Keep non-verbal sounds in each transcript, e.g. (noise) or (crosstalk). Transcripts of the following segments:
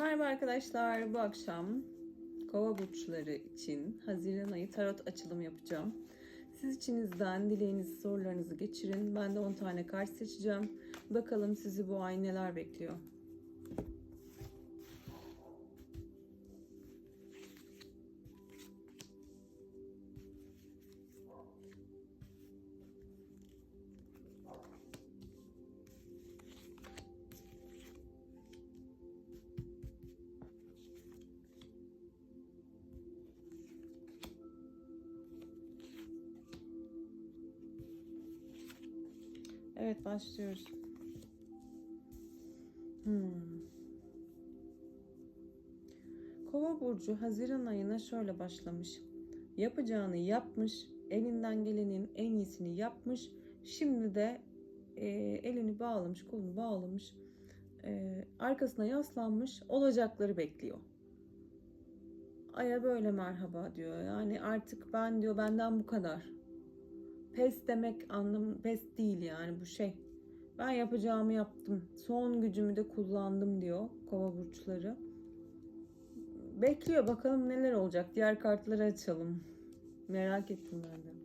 Merhaba arkadaşlar. Bu akşam kova burçları için Haziran ayı tarot açılım yapacağım. Siz içinizden dileğinizi, sorularınızı geçirin. Ben de 10 tane kart seçeceğim. Bakalım sizi bu ay neler bekliyor. Evet başlıyoruz. Hmm. Kova burcu Haziran ayına şöyle başlamış. Yapacağını yapmış, elinden gelenin en iyisini yapmış. Şimdi de e, elini bağlamış, kolunu bağlamış, e, arkasına yaslanmış, olacakları bekliyor. Aya böyle merhaba diyor. Yani artık ben diyor benden bu kadar. Pes demek anlam pes değil yani bu şey. Ben yapacağımı yaptım. Son gücümü de kullandım diyor kova burçları. Bekliyor bakalım neler olacak. Diğer kartları açalım. Merak ettim ben de.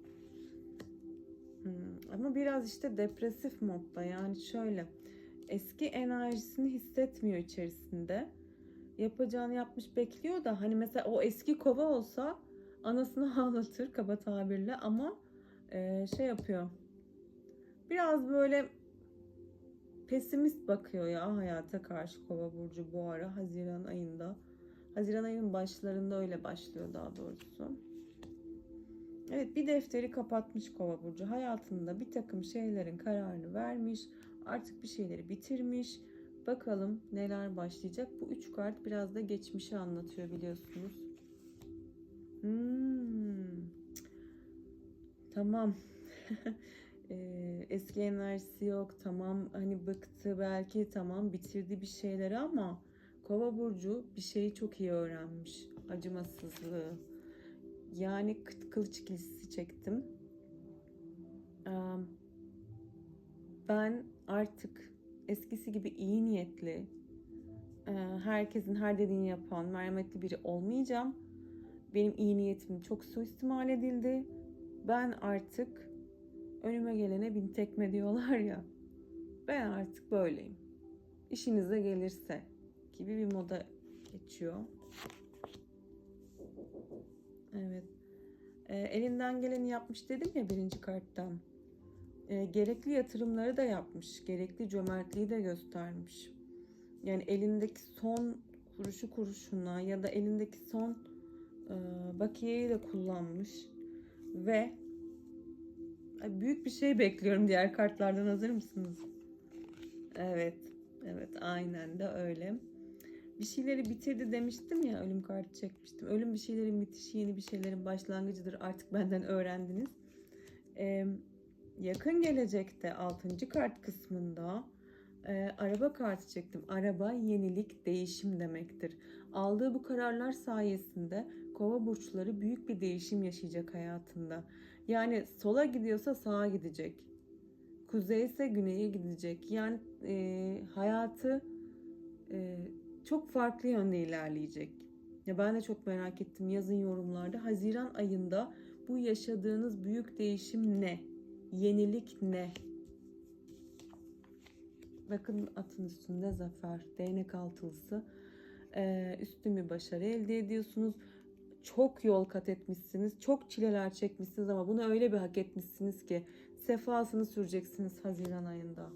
Hmm, Ama biraz işte depresif modda yani şöyle. Eski enerjisini hissetmiyor içerisinde. Yapacağını yapmış bekliyor da hani mesela o eski kova olsa anasını (laughs) ağlatır kaba tabirle ama şey yapıyor. Biraz böyle pesimist bakıyor ya hayata karşı kova burcu bu ara Haziran ayında. Haziran ayının başlarında öyle başlıyor daha doğrusu. Evet bir defteri kapatmış kova burcu. Hayatında bir takım şeylerin kararını vermiş. Artık bir şeyleri bitirmiş. Bakalım neler başlayacak. Bu üç kart biraz da geçmişi anlatıyor biliyorsunuz. Hmm. Tamam. Eee, (laughs) eski enerjisi yok. Tamam hani bıktı belki tamam bitirdi bir şeyleri ama Kova burcu bir şeyi çok iyi öğrenmiş. Acımasızlığı. Yani kı- kılıç ikilisi çektim. Ben artık eskisi gibi iyi niyetli, eee, herkesin her dediğini yapan, merhametli biri olmayacağım. Benim iyi niyetim çok suistimal edildi. Ben artık önüme gelene bin tekme diyorlar ya. Ben artık böyleyim. İşinize gelirse gibi bir moda geçiyor. Evet. Ee, elinden geleni yapmış dedim ya birinci karttan. Ee, gerekli yatırımları da yapmış. Gerekli cömertliği de göstermiş. Yani elindeki son kuruşu kuruşuna ya da elindeki son e, bakiyeyi de kullanmış. Ve büyük bir şey bekliyorum diğer kartlardan hazır mısınız? Evet. Evet aynen de öyle. Bir şeyleri bitirdi demiştim ya ölüm kartı çekmiştim. Ölüm bir şeylerin bitişi yeni bir şeylerin başlangıcıdır artık benden öğrendiniz. Ee, yakın gelecekte 6. kart kısmında e, araba kartı çektim. Araba yenilik, değişim demektir. Aldığı bu kararlar sayesinde kova burçları büyük bir değişim yaşayacak hayatında. Yani sola gidiyorsa sağa gidecek. Kuzey ise güneye gidecek. Yani e, hayatı e, çok farklı yönde ilerleyecek. Ya ben de çok merak ettim yazın yorumlarda. Haziran ayında bu yaşadığınız büyük değişim ne? Yenilik ne? Bakın atın üstünde zafer, değnek altılısı. Ee, üstün bir başarı elde ediyorsunuz. Çok yol kat etmişsiniz. Çok çileler çekmişsiniz ama bunu öyle bir hak etmişsiniz ki sefasını süreceksiniz Haziran ayında.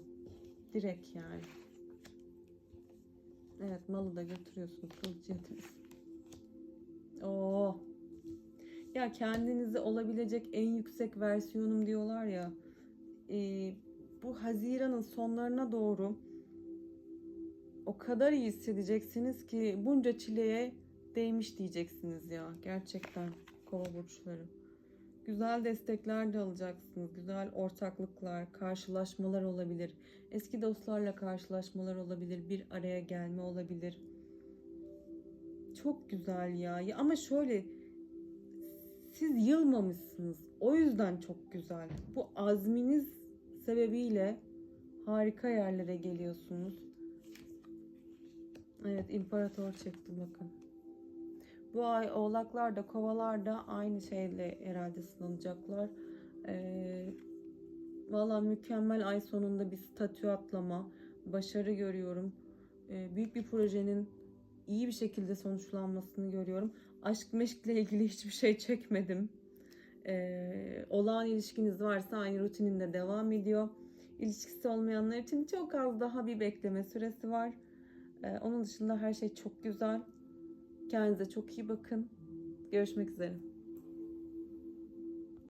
Direkt yani. Evet malı da götürüyorsunuz. Kılıç yetiniz. Oo. Ya kendinizi olabilecek en yüksek versiyonum diyorlar ya. Ee, bu Haziran'ın sonlarına doğru o kadar iyi hissedeceksiniz ki bunca çileye değmiş diyeceksiniz ya. Gerçekten kova burçları. Güzel destekler de alacaksınız. Güzel ortaklıklar, karşılaşmalar olabilir. Eski dostlarla karşılaşmalar olabilir. Bir araya gelme olabilir. Çok güzel ya. ya ama şöyle siz yılmamışsınız. O yüzden çok güzel. Bu azminiz sebebiyle harika yerlere geliyorsunuz. Evet imparator çıktı bakın. Bu ay oğlaklar da kovalar da aynı şeyle herhalde sınanacaklar. Ee, Valla mükemmel ay sonunda bir statü atlama, başarı görüyorum. Ee, büyük bir projenin iyi bir şekilde sonuçlanmasını görüyorum. Aşk meşkle ilgili hiçbir şey çekmedim. Ee, olağan ilişkiniz varsa aynı rutininde devam ediyor. İlişkisi olmayanlar için çok az daha bir bekleme süresi var. Ee, onun dışında her şey çok güzel. Kendinize çok iyi bakın. Görüşmek üzere.